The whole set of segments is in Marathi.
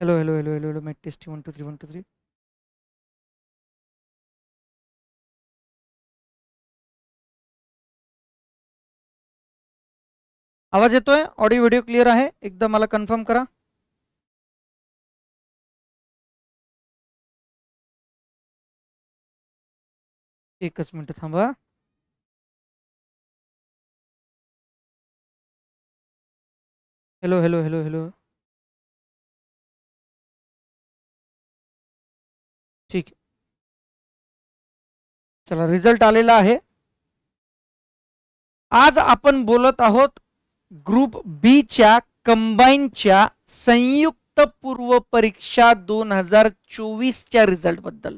Hello hello hello hello hello mat testing one two three one two three आवाज येतोय? ऑडिओ व्हिडिओ क्लिअर आहे? एकदा मला कन्फर्म करा. एकच मिनिट थांबा. हॅलो हॅलो हॅलो हॅलो ठीक. आहे. चला रिझल्ट आलेला आहे. आज आपण बोलत आहोत ग्रुप बी च्या कंबाईनच्या संयुक्त पूर्व परीक्षा दोन हजार चोवीसच्या रिझल्टबद्दल.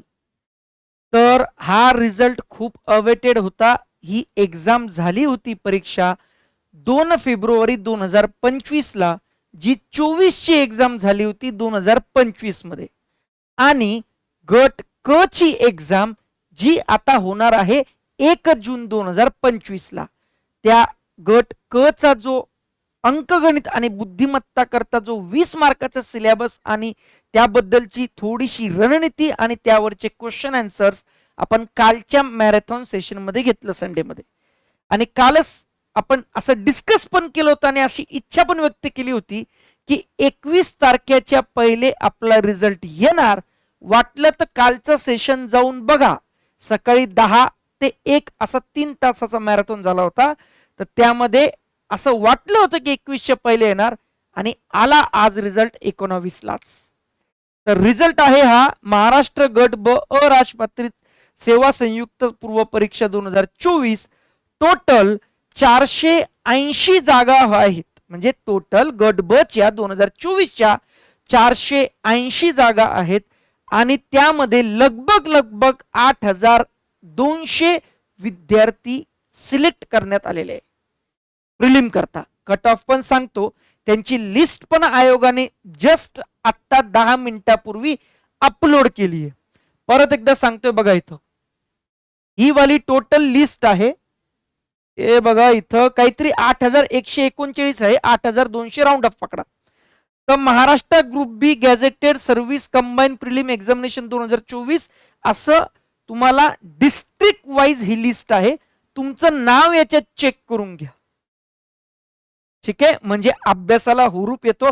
तर हा रिझल्ट खूप अवेटेड होता. ही एक्झाम झाली होती परीक्षा दोन फेब्रुवारी दोन हजार पंचवीसला जी चोवीसची एक्झाम झाली होती दोन हजार पंचवीसमध्ये. आणि गट क ची एक्झाम जी आता होणार आहे एक जून दोन हजार पंचवीस ला त्या गट क चा जो अंकगणित आणि बुद्धिमत्ता करता जो वीस मार्काचा सिलेबस आणि त्याबद्दलची थोडीशी रणनीती आणि त्यावरचे क्वेश्चन अँसर्स आपण कालच्या मॅरेथॉन सेशनमध्ये घेतलं संडेमध्ये आणि कालच आपण असं डिस्कस पण केलं होतं आणि अशी इच्छा पण व्यक्त केली होती की एकवीस तारखेच्या पहिले आपला रिझल्ट येणार वाटलं तर कालचं सेशन जाऊन बघा. सकाळी दहा ते एक असा तीन तासाचा मॅरेथॉन झाला होता. तर त्यामध्ये असं वाटलं होतं की एकवीसशे पहिले येणार आणि आला आज रिझल्ट एकोणावीसलाच. तर रिझल्ट आहे हा महाराष्ट्र गट ब अराजपत्रित सेवा संयुक्त पूर्व परीक्षा दोन हजार चोवीस. टोटल चारशे ऐंशी जागा आहेत. म्हणजे टोटल गट ब च्या दोन हजार चोवीसच्या चारशे ऐंशी जागा आहेत. आणि त्यामध्ये लगभग लगभग आठ हजार दोनशे विद्यार्थी सिलेक्ट करण्यात आलेले आहे प्रिलिम करता. कट ऑफ पण सांगतो. त्यांची लिस्ट पण आयोगाने जस्ट आत्ता दहा मिनिटापूर्वी अपलोड केली आहे. परत एकदा सांगतोय बघा इथं. ही वाली टोटल लिस्ट आहे. हे बघा इथं काहीतरी आठ हजार एकशे एकोणचाळीस आहे. आठ हजार दोनशे राऊंड ऑफ पकडा. तर Maharashtra group B gazetted service combined prelim examination दोन हजार चोवीस असं तुम्हाला डिस्ट्रिक्ट वाईज ही लिस्ट आहे. तुमचं नाव याच्यात चेक करून घ्या. ठीक आहे? म्हणजे अभ्यासाला हुरूप येतो.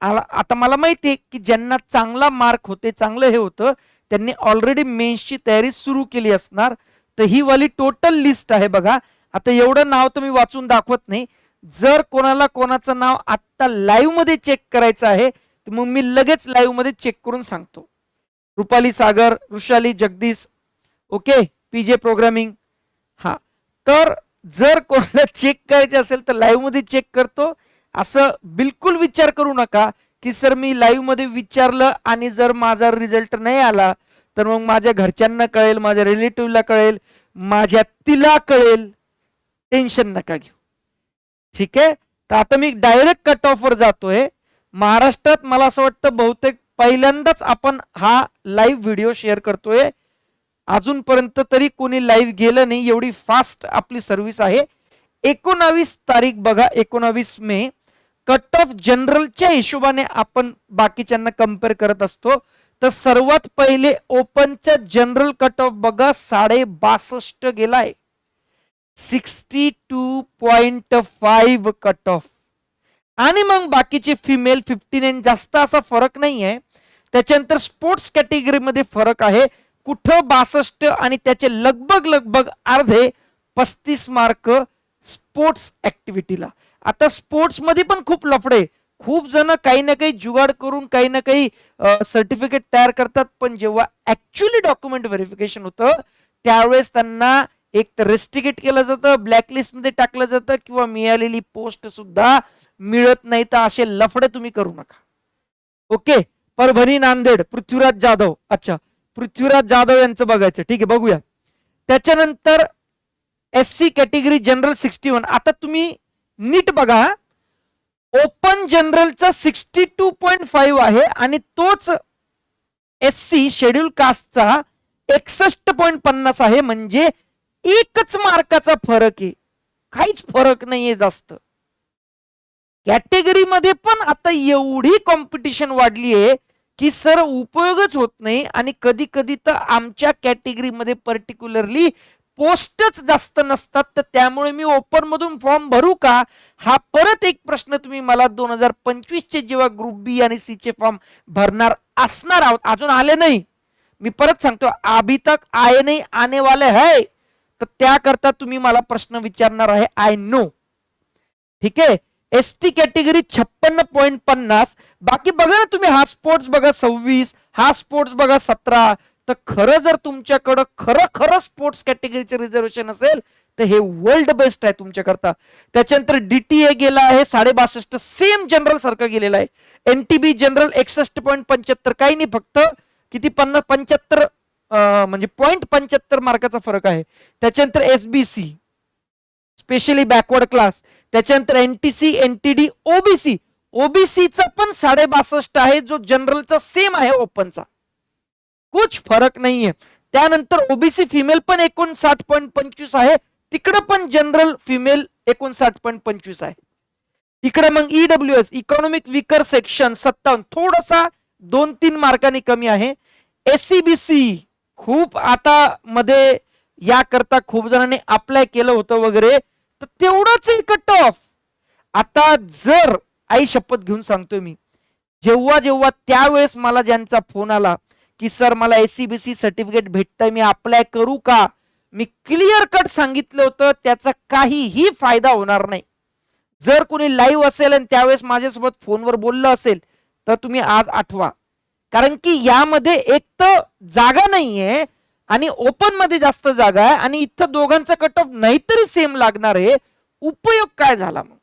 आता मला माहिती आहे की ज्यांना चांगला मार्क होते चांगलं हे होतं त्यांनी ऑलरेडी मेन्सची तयारी सुरू केली असणार. तर ही वाली टोटल लिस्ट आहे बघा. आता एवढं नाव तर मी वाचून दाखवत नाही. जर कोणाला कोणाचं नाव आत्ता लाईव्हमध्ये चेक करायचं आहे तर मग मी लगेच लाईव्हमध्ये चेक करून सांगतो. Rupali Sagar Rushali Jagdish okay P J programming हा. तर जर कोणाला चेक करायचे असेल तर लाईव्हमध्ये चेक करतो. असं बिलकुल विचार करू नका की सर मी लाईव्हमध्ये विचारलं आणि जर माझा रिझल्ट नाही आला तर मग माझ्या घरच्यांना कळेल माझ्या रिलेटिव्हला कळेल माझ्या तिला कळेल. टेन्शन नका घेऊ. ठीक आहे? तर आता मी डायरेक्ट कट ऑफ वर जातोय. महाराष्ट्रात मला असं वाटतं बहुतेक पहिल्यांदाच आपण हा लाईव्ह व्हिडिओ शेअर करतोय. अजूनपर्यंत तरी कोणी लाईव्ह गेलं नाही एवढी फास्ट आपली सर्व्हिस आहे. एकोणावीस तारीख बघा एकोणावीस मे. कट ऑफ जनरलच्या हिशोबाने आपण बाकीच्यांना कंपेअर करत असतो. तर सर्वात पहिले ओपनच्या जनरल कट ऑफ बघा साडे बासष्ट गेलाय. Sixty two point five cut off आणि मग बाकीचे फिमेल फिफ्टी नाईन जास्त असा फरक नाही आहे त्याच्यानंतर स्पोर्ट्स कॅटेगरीमध्ये फरक आहे. कुठं बासष्ट आणि त्याचे लगभग लगभग अर्धे पस्तीस मार्क स्पोर्ट्स ऍक्टिव्हिटीला आता स्पोर्ट्समध्ये पण खूप लफडे. खूप जण काही ना काही जुगाड करून काही ना काही सर्टिफिकेट तयार करतात. पण जेव्हा ऍक्च्युली डॉक्युमेंट व्हेरिफिकेशन होतं त्यावेळेस त्यांना एक तर रेस्टिकेट केलं जातं ब्लॅकलिस्टमध्ये टाकलं जातं किंवा मिळालेली पोस्ट सुद्धा मिळत नाही तर असे लफडे तुम्ही करू नका. ओके परभणी नांदेड पृथ्वीराज जाधव. अच्छा. पृथ्वीराज जाधव यांचं बघायचं. ठीक आहे बघूया. त्याच्यानंतर S C category general sixty one आता तुम्ही नीट बघा. ओपन जनरलचा सिक्स्टी टू पॉईंट फाईव्ह आहे आणि तोच एस सी शेड्यूल कास्टचा एकसष्ट पॉईंट पन्नास आहे. म्हणजे एकच मार्काचा फरक आहे. काहीच फरक नाहीये जास्त. कॅटेगरीमध्ये पण आता एवढी कॉम्पिटिशन वाढली आहे की सर उपयोगच होत नाही आणि कधी कधी तर आमच्या कॅटेगरीमध्ये पर्टिक्युलरली पोस्टच जास्त नसतात. तर त्यामुळे मी ओपन मधून फॉर्म भरू का? हा परत एक प्रश्न तुम्ही मला दोन हजार पंचवीस चे जेव्हा ग्रुप बी आणि सी चे फॉर्म भरणार असणार आहोत. अजून आले नाही. मी परत सांगतो अभी तक आय नाही आने वाले है. तर त्याकरता तुम्ही मला प्रश्न विचारणार आहे आय नो ठीक आहे? एस टी कॅटेगरी छप्पन्न पॉईंट पन्नास. बाकी बघा ना तुम्ही हा स्पोर्ट्स बघा सव्वीस हा स्पोर्ट्स बघा सतरा. तर खरं जर तुमच्याकडं खरं खरं स्पोर्ट्स कॅटेगरीचे रिझर्वेशन असेल तर हे वर्ल्ड बेस्ट आहे तुमच्याकरता. त्याच्यानंतर डीटीए गेला आहे साडेबासष्ट. सेम जनरल सारखं गेलेलं आहे. एनटीबी जनरल एकसष्ट पॉईंट पंच्याहत्तर. काही नाही फक्त किती पन्नास पंच्याहत्तर म्हणजे पॉईंट पंच्याहत्तर मार्काचा फरक आहे. त्याच्यानंतर एसबीसी स्पेशली बॅकवर्ड क्लास त्याच्यानंतर एनटीसी एनटीडी ओबीसी ओबीसीचा पण साडे बासष्ट आहे जो जनरलचा सेम आहे ओपनचा कुछ फरक नाहीये. त्यानंतर ओबीसी फिमेल पण एकोणसाठ पॉईंट पंचवीस आहे. तिकडं पण जनरल फिमेल एकोणसाठ पॉईंट पंचवीस आहे. इकडे मग E W S economic weaker section सत्तावन्न. थोडासा दोन तीन मार्कांनी कमी आहे. एससीबीसी खूप आता मध्ये याकरता खूप जणांनी अप्लाय केलं होतं वगैरे तर तेवढंच कट ऑफ आता जर आई शपथ घेऊन सांगतोय मी जेव्हा जेव्हा त्यावेळेस मला ज्यांचा फोन आला की सर मला एसीबीसी सर्टिफिकेट भेटतंय मी अप्लाय करू का? मी क्लिअर कट सांगितलं होतं त्याचा काहीही फायदा होणार नाही. जर कोणी लाईव्ह असेल आणि त्यावेळेस माझ्यासोबत फोनवर बोललं असेल तर तुम्ही आज आठवा. कारण की यामध्ये एक तर जागा नाहीये आणि ओपनमध्ये जास्त जागा आहे आणि इथं दोघांचा कट ऑफ नाहीतरी सेम लागणार आहे. उपयोग काय झाला मग?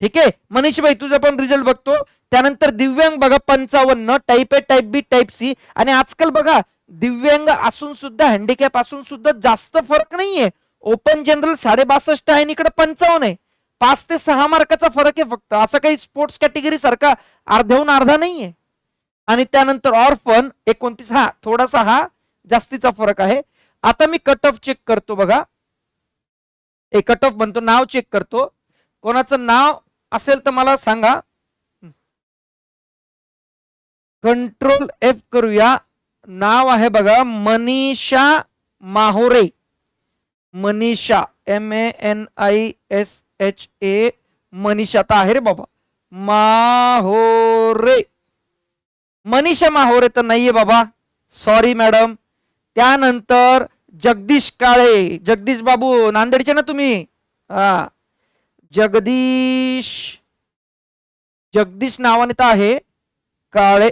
ठीक आहे? मनीष भाई तुझा पण रिझल्ट बघतो. त्यानंतर दिव्यांग बघा पंचावन्न type A type B type C आणि आजकाल बघा दिव्यांग असून सुद्धा हँडिकॅप असून सुद्धा जास्त फरक नाहीये. ओपन जनरल साडे बासष्ट आहे आणि इकडे पंचावन्न आहे. पाच ते सहा मार्काचा फरक आहे फक्त. असं काही स्पोर्ट्स कॅटेगरी सारखा अर्ध्याहून अर्धा नाहीये. आणि त्यानंतर ऑर्फन एकोणतीस हा थोडासा हा जास्तीचा फरक आहे. आता मी कट ऑफ चेक करतो बघा. ए कट ऑफ म्हणतो नाव चेक करतो. कोणाचं नाव असेल तर मला सांगा. कंट्रोल एफ करूया. नाव आहे बघा Manisha Mahore. Manisha M A N I S H A Manisha तर आहे रे बाबा. माहोरे. मनीषा माहोरे तर नाहीये बाबा. सॉरी मॅडम त्यानंतर जगदीश काळे. जगदीश बाबू नांदेडचे ना तुम्ही? हा. जगदीश जगदीश नावाने तर आहे. काळे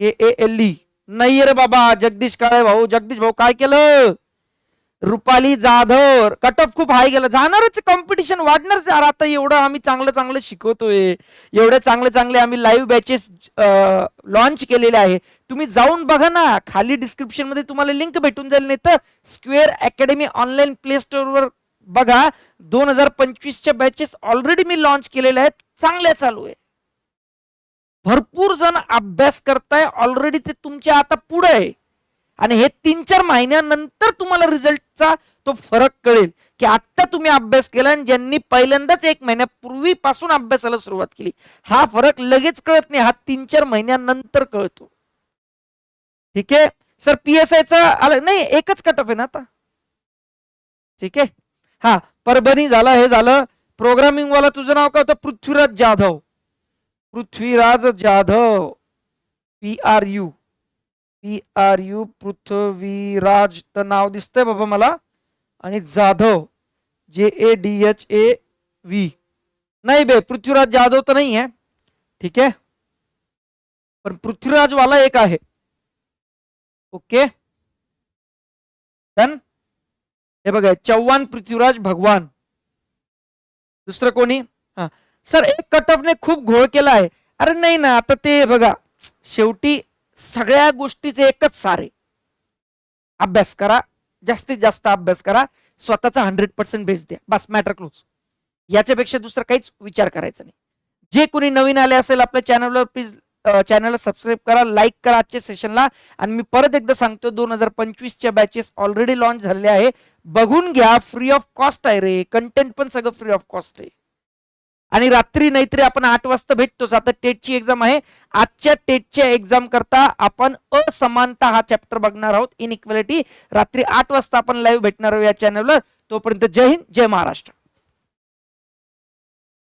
ए ए एल ई नाहीये रे बाबा जगदीश काळे भाऊ. जगदीश भाऊ काय केलं? रुपाली जाधव कट ऑफ खूप हाय गेलं. जाणारच कॉम्पिटिशन वाढणारच यार आता एवढं आम्ही चांगलं चांगलं शिकवतोय. एवढे चांगले चांगले आम्ही लाईव्ह बॅचेस लॉन्च केलेले आहे. तुम्ही जाऊन बघा ना. खाली डिस्क्रिप्शनमध्ये तुम्हाला लिंक भेटून जाईल. नाही तर स्क्वेअर अकॅडमी ऑनलाईन प्ले वर बघा. दोन हजार पंचवीसच्या बॅचेस ऑलरेडी मी लॉन्च केलेल्या आहेत. चांगल्या चालू आहे. भरपूर जण अभ्यास करताय. ऑलरेडी ते तुमच्या आता पुढे आहे. आणि हे तीन चार महिन्यानंतर तुम्हाला रिझल्टचा तो फरक कळेल की आता तुम्ही अभ्यास केला आणि ज्यांनी पहिल्यांदाच एक महिन्यापूर्वीपासून अभ्यासाला सुरुवात केली हा फरक लगेच कळत नाही हा तीन चार महिन्यानंतर कळतो. ठीक आहे? सर पीएसआयचा आलं नाही एकच कट ऑफ आहे ना आता. ठीक आहे? हा परभणी झाला हे झालं. प्रोग्रामिंग वाला तुझं नाव काय होतं? Prithviraj Jadhav. Prithviraj Jadhav. P R U P R U Prithviraj तर नाव दिसतंय बाबा मला. आणि Jadhav J A D H A V. नाही बे पृथ्वीराज जाधव तर नाही आहे ठीक आहे? पण पृथ्वीराज वाला एक आहे. ओके? डन हे बघा चव्हाण पृथ्वीराज भगवान. दुसरं कोणी? हा. सर एक कटअपने खूप घोळ केला आहे. अरे नाही ना आता ते बघा. शेवटी सगळ्या गोष्टीचे एकच सारे अभ्यास करा जास्तीत जास्त अभ्यास करा स्वतःचा हंड्रेड पर्सेंट बेस द्या. बस मॅटर क्लोज याच्यापेक्षा दुसरं काहीच विचार करायचा नाही. जे कोणी नवीन आले असेल आपल्या चॅनलवर प्लीज चॅनलला सबस्क्राईब करा लाईक करा आजच्या सेशनला आणि मी परत एकदा सांगतो दोन हजार पंचवीसच्या बॅचेस ऑलरेडी लॉन्च झाले आहे. बघून घ्या फ्री ऑफ कॉस्ट आहे रे. कंटेंट पण सगळं फ्री ऑफ कॉस्ट आहे. आणि रात्री नाहीतरी आपण आठ वाजता भेटतोच आता टेटची एक्झाम आहे. आजच्या टेटच्या एक्झाम करता आपण असमानता हा चॅप्टर बघणार आहोत. इनइक्वॅलिटी रात्री आठ वाजता आपण लाईव्ह भेटणार आहोत या चॅनलवर तोपर्यंत जय हिंद जय महाराष्ट्र.